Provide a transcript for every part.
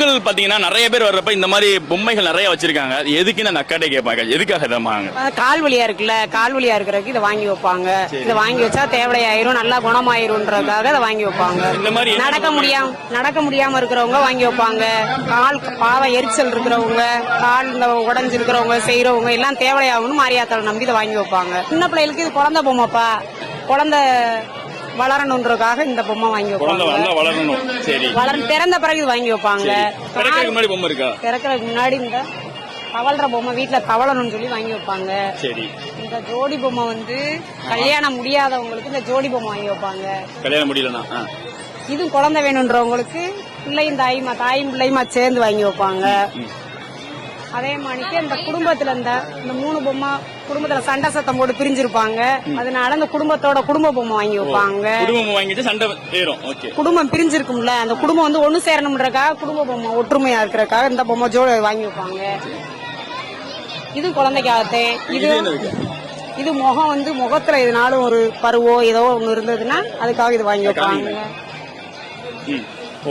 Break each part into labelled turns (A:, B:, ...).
A: பொங்கல் பாத்தீங்கன்னா நிறைய பேர் வர்றப்ப இந்த மாதிரி பொம்மைகள் நிறைய வச்சிருக்காங்க. அது எதுக்குன்னு அந்த அக்காட்டே கேட்பாங்க? எதுக்காக இதமாங்க
B: அஹ் கால் வலியா இருக்குல்ல? கால் வலியா இருக்கிறதுக்கு இதை வாங்கி வைப்பாங்க. இதை வாங்கி வச்சா தேவையாயிரும் நல்லா குணமாயிரும்ன்றதுக்காக இதை வாங்கி வைப்பாங்க.
A: இந்த மாதிரி
B: நடக்க முடியாம நடக்க முடியாம இருக்கிறவங்க வாங்கி வைப்பாங்க. கால் பாவ எரிச்சல் இருக்கிறவங்க கால் இந்த உடஞ்சு இருக்கிறவங்க செய்யறவங்க எல்லாம் தேவையாகணும் மாரியாத்தாளை நம்பி இதை வாங்கி வைப்பாங்க. சின்ன பிள்ளைகளுக்கு இது குழந்தை பொம்மைப்பா. குழந்தை வளரணுன்றதுக்காக இந்த பொம்மை வாங்கி
A: குழந்தை
B: வைப்பாங்க.
A: நல்லா வளரணும். சரி.
B: வளர பிறந்த பிறகு இது வாங்கி வைப்பாங்க.
A: கிடைக்கிறதுக்கு முன்னாடி பொம்மை இருக்கா?
B: பிறக்கிறதுக்கு முன்னாடி இந்த தவழ்ற பொம்மை வீட்டுல தவளணும்னு சொல்லி வாங்கி வைப்பாங்க.
A: சரி.
B: இந்த ஜோடி பொம்மை வந்து கல்யாணம் முடியாதவங்களுக்கு இந்த ஜோடி பொம்மை வாங்கி வைப்பாங்க.
A: கல்யாணம் முடியலனா? ஆ.
B: இதுவும் குழந்தை வேணுன்றவங்களுக்கு பிள்ளையும் தாயுமா தாயும் பிள்ளையுமா சேர்ந்து வாங்கி வைப்பாங்க.
A: ம்.
B: அதே மாதிரிக்கு இந்த குடும்பத்துல இந்த இந்த மூணு பொம்மை குடும்பத்துல சண்டை சத்தம் போட்டு பிரிஞ்சிருப்பாங்க. அதனால இந்த குடும்பத்தோட குடும்ப பொம்மை வாங்கி வைப்பாங்க.
A: குடும்பம் வாங்கிட்டு சண்டை ஏறும். ஓகே.
B: குடும்பம் பிரிஞ்சிருக்கும்ல. அந்த குடும்பம் வந்து ஒண்ணு சேரணும்ன்றக்காக குடும்ப பொம்மை ஒற்றுமையா இருக்கிறக்காக இந்த பொம்மை ஜோடி வாங்கி வைப்பாங்க. இது குழந்தைக்காகத்தே இது
A: இது
B: முகம் வந்து முகத்துல எதுனாலும் ஒரு பருவோ ஏதோ ஒண்ணு இருந்ததுன்னா அதுக்காக இது வாங்கி வைப்பாங்க.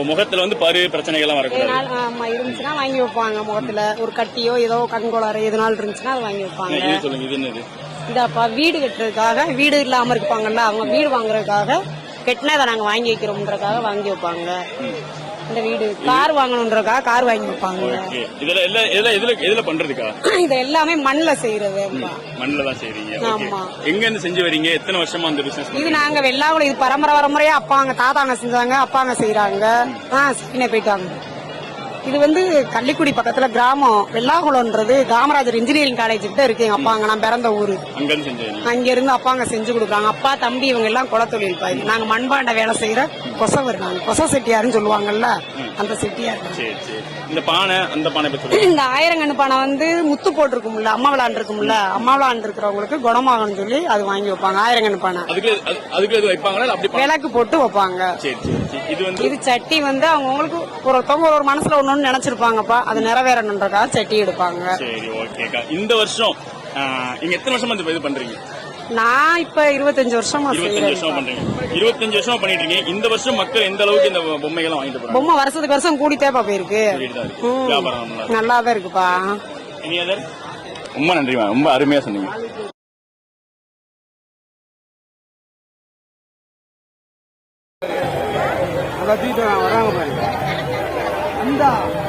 A: முகத்துல வந்து பரு பிரச்சனைகள்லாம் வரக்கூடாது.
B: ஆமா இருந்துச்சுன்னா வாங்கி வைப்பாங்க முகத்துல. ஒரு கட்டியோ ஏதோ கண்கோளாறு எதுனாலும் இருந்துச்சுன்னா அது வாங்கி வைப்பாங்க.
A: இது சொல்லுங்க இது என்னது?
B: இதாப்பா வீடு கட்டுறதுக்காக வீடு இல்லாம இருப்பாங்கல்ல அவங்க வீடு வாங்குறதுக்காக கெட்டினதை நாங்க வாங்கி வைக்கிறோம்ன்றதுக்காக வாங்கி வைப்பாங்க. இந்த வீடு. கார் வாங்கணுன்றதுக்காக கார் வாங்கி வைப்பாங்க
A: இதுல எல்லாம் இதுல எதுல எதுல பண்றதுக்கா?
B: இது எல்லாமே மண்ணுல செய்யறது.
A: மண்ணில் தான் செய்றீங்க.
B: ஆமா.
A: எங்க இருந்து செஞ்சு வரீங்க? எத்தனை வருஷமா அந்த பிசினஸ்
B: இது நாங்க வெள்ளாகுளம் இது பரம்பரை பரம்பரையா அப்பாங்க தாத்தாங்க செஞ்சாங்க அப்பாங்க செய்யறாங்க ஆ சரினே போயிட்டாங்க. இது வந்து கள்ளிக்குடி பக்கத்துல கிராமம். வெள்ளாகுளம்ன்றது காமராஜர் இன்ஜினியரிங் காலேஜ் கிட்ட இருக்கு எங்க அப்பாங்க. நான் பிறந்த ஊரு.
A: அங்க இருந்து
B: அப்பாங்க செஞ்சு கொடுக்குறாங்க. அப்பா தம்பி இவங்க எல்லாம் குளத்தொழில் பாய் நாங்க மண்பாண்ட வேலை செய்யற கொசவர் நாங்க. கொச செட்டியாருன்னு சொல்லுவாங்கல்ல? அந்த செட்டியார்.
A: இந்த பானை அந்த பானை
B: இந்த ஆயிரங்கண்ணு பானை வந்து முத்து போட்டிருக்கும்ல அம்மா விளாண்டு இருக்கும்ல அம்மா விளாண்டு இருக்கிறவங்களுக்கு குணமாகணும்னு சொல்லி அது வாங்கி வைப்பாங்க ஆயிரங்கண்ணு பானை.
A: அதுக்கு
B: விளக்கு போட்டு வைப்பாங்க.
A: இது
B: சட்டி வந்து அவங்கவுங்களுக்கு ஒருத்தவங்க ஒரு ஒரு மனசுல ஒண்ணு நினைச்சிருப்பாங்கப்பா. அது நிறைவேறணுன்றக்காக சட்டி எடுப்பாங்க.
A: சரி ஓகேக்கா. இந்த வருஷம் நீங்க எத்தனை வருஷமா இந்த இது பண்றீங்க?
B: நான் இப்ப இருபத்தஞ்சு வருஷமா
A: இருபத்தஞ்சு வருஷமா
B: செய்யறேன்
A: பண்றீங்க. இருபத்தஞ்சு வருஷமா பண்ணிட்டு இருக்கீங்க. இந்த வருஷம் மக்கள் எந்த அளவுக்கு இந்த பொம்மைகள்லாம் வாங்கிட்டு போறாங்க?
B: பொம்மை வருஷத்துக்கு வருஷம் கூடி தேப்பா போயிருக்கு.
A: சொல்லிட்டு தான் இருக்கு.
B: ம்.
A: வியாபாரம் நல்லா இருக்கு.
B: நல்லா தான் இருக்குப்பா?
A: ரொம்ப நன்றிமா ரொம்ப அருமையா சொன்னீங்க.
C: வராங்க பாருங்க. 真的。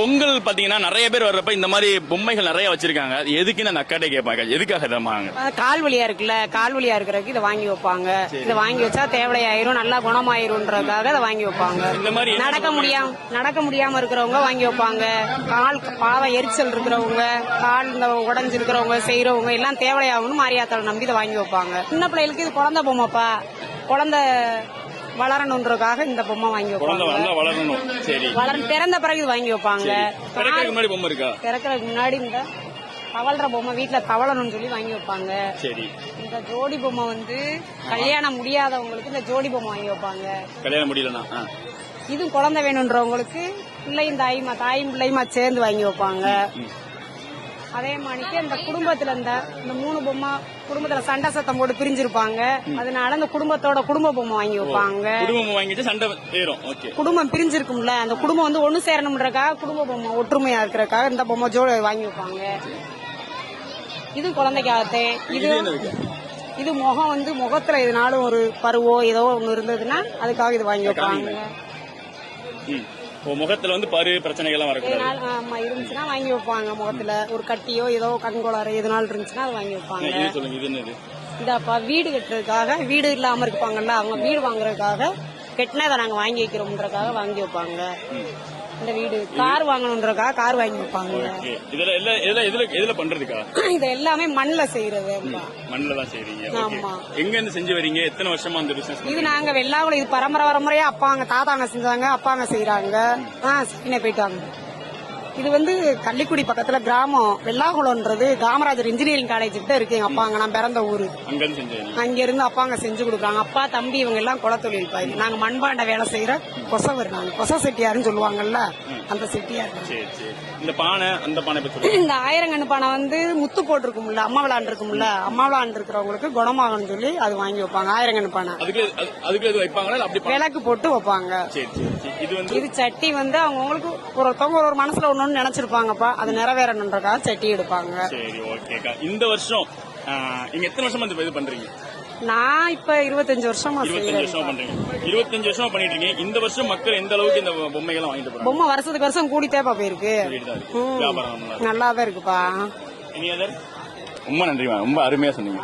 A: பொங்கல் பாத்தீங்கன்னா நிறைய பேர் வர்றப்ப இந்த மாதிரி பொம்மைகள் நிறைய வச்சிருக்காங்க. அது எதுக்குன்னு அந்த அக்காட்டே கேட்பாங்க? எதுக்காக இதமாங்க
B: அஹ் கால் வலியா இருக்குல்ல? கால் வலியா இருக்கிறதுக்கு இதை வாங்கி வைப்பாங்க. இதை வாங்கி வச்சா தேவையாயிரும் நல்லா குணமாயிரும்ன்றதுக்காக இதை வாங்கி வைப்பாங்க.
A: இந்த மாதிரி
B: நடக்க முடியாம நடக்க முடியாம இருக்கிறவங்க வாங்கி வைப்பாங்க. கால் பாவ எரிச்சல் இருக்கிறவங்க கால் இந்த உடஞ்சு இருக்கிறவங்க செய்யறவங்க எல்லாம் தேவையாகணும் மாரியாத்தாளை நம்பி இதை வாங்கி வைப்பாங்க. சின்ன பிள்ளைகளுக்கு இது குழந்தை பொம்மைப்பா. குழந்தை வளரணுன்றதுக்காக இந்த பொம்மை வாங்கி
A: குழந்தை
B: வைப்பாங்க.
A: நல்லா வளரணும். சரி.
B: வளர பிறந்த பிறகு இது வாங்கி வைப்பாங்க.
A: கிடைக்கிறதுக்கு முன்னாடி பொம்மை இருக்கா?
B: பிறக்கிறதுக்கு முன்னாடி இந்த தவழ்ற பொம்மை வீட்டுல தவளணும்னு சொல்லி வாங்கி வைப்பாங்க.
A: சரி.
B: இந்த ஜோடி பொம்மை வந்து கல்யாணம் முடியாதவங்களுக்கு இந்த ஜோடி பொம்மை வாங்கி வைப்பாங்க.
A: கல்யாணம் முடியலனா ஆ.
B: இதுவும் குழந்தை வேணுன்றவங்களுக்கு பிள்ளையும் தாயுமா தாயும் பிள்ளையுமா சேர்ந்து வாங்கி வைப்பாங்க.
A: ம்.
B: அதே மாதிரிக்கு இந்த குடும்பத்துல இந்த இந்த மூணு பொம்மை குடும்பத்துல சண்டை சத்தம் போட்டு பிரிஞ்சிருப்பாங்க. அதனால இந்த குடும்பத்தோட குடும்ப பொம்மை வாங்கி வைப்பாங்க.
A: குடும்பம் வாங்கிட்டு சண்டை ஏறும். ஓகே.
B: குடும்பம் பிரிஞ்சிருக்கும்ல அந்த குடும்பம் வந்து ஒண்ணு சேரணும்ன்றக்காக குடும்ப பொம்மை ஒற்றுமையா இருக்கிறதுக்காக இந்த பொம்மை ஜோடி வாங்கி வைப்பாங்க. இது குழந்தைக்காகத்தே இது
A: இது
B: முகம் வந்து முகத்துல எதுனாலும் ஒரு பருவோ ஏதோ ஒண்ணு இருந்ததுன்னா அதுக்காக இது வாங்கி வைப்பாங்க.
A: முகத்துல வந்து பரு பிரச்சனைகள்லாம் வரக்கூடாது.
B: எதனால ஆமா இருந்துச்சுன்னா வாங்கி வைப்பாங்க முகத்துல. ஒரு கட்டியோ ஏதோ கண்கோளாறு எதுனாலும் இருந்துச்சுன்னா அது வாங்கி வைப்பாங்க.
A: இது சொல்லுங்க இது என்னது?
B: இந்தாப்பா வீடு கட்டுறதுக்காக வீடு இல்லாம இருப்பாங்கல்ல அவங்க வீடு வாங்குறதுக்காக கெட்டினதை நாங்க வாங்கி வைக்கிறோம்ன்றதுக்காக வாங்கி வைப்பாங்க. இந்த வீடு. கார் வாங்கணுன்றதுக்காக கார் வாங்கி
A: ஓகே. இதுல எல்லாம் இதுல எதுல பண்றதுக்கா?
B: இது எல்லாமே மண்ணுல செய்யறது
A: மண்ணில் தான் செய்றீங்க. ஓகே.
B: ஆமா.
A: எங்க இருந்து செஞ்சு வரீங்க? எத்தனை வருஷமா அந்த பிசினஸ்
B: இது நாங்க வெள்ளாகுளம் இது பரம்பரை பரம்பரையா அப்பாங்க தாத்தாங்க செஞ்சாங்க அப்பாங்க செய்யறாங்க ஆ சரிண்ணே போயிட்டாங்க. இது வந்து கள்ளிக்குடி பக்கத்துல கிராமம் வெள்ளாகுளம்ன்றது காமராஜர் இன்ஜினியரிங் காலேஜ் கிட்ட இருக்கு எங்க அப்பாங்க. நான் பிறந்த ஊரு.
A: அங்க இருந்து
B: அங்க அப்பாங்க செஞ்சு கொடுக்குறாங்க. அப்பா தம்பி இவங்க எல்லாம் குலத்தொழில் பாய் நாங்க மண்பாண்ட வேலை செய்யற கொசவர் நாங்க கொச செட்டியாருன்னு சொல்லுவாங்கல்ல அந்த செட்டியார்
A: இந்த பானை அந்த பானை
B: இந்த ஆயிரங்கண்ணு பானை வந்து முத்து போட்டிருக்கும்ல அம்மா விளாண்டு இருக்கும்ல அம்மா விளாண்டு இருக்கிறவங்களுக்கு குணமாகணும்னு சொல்லி அது வாங்கி வைப்பாங்க ஆயிரங்கண்ணு பானை. விளக்கு போட்டு வைப்பாங்க.
A: இது
B: சட்டி வந்து அவங்கவுங்களுக்கு ஒருத்தவங்க ஒரு மனசுல ஒண்ணு நினைச்சிருப்பாங்கப்பா. அது நிறைவேறணுன்றக்காக சட்டி எடுப்பாங்க.
A: சரி ஓகேக்கா. இந்த வருஷம் நீங்க எத்தனை வருஷமா இந்த இது பண்றீங்க?
B: நான் இப்ப இருபத்தஞ்சு வருஷமா
A: இருபத்தஞ்சு வருஷமா பண்றீங்க. இருபத்தஞ்சு வருஷமா பண்ணிட்டு இருக்கீங்க. இந்த வருஷம் மக்கள் எந்த அளவுக்கு இந்த பொம்மைகள் வாங்கிட்டு போறாங்க?
B: பொம்மை வருஷத்துக்கு வருஷம் கூடி தேப்பா போயிருக்கு
A: தான் நல்லா.
B: நல்லாதான் இருக்குப்பா.
A: ரொம்ப நன்றிமா ரொம்ப அருமையா சொன்னீங்க.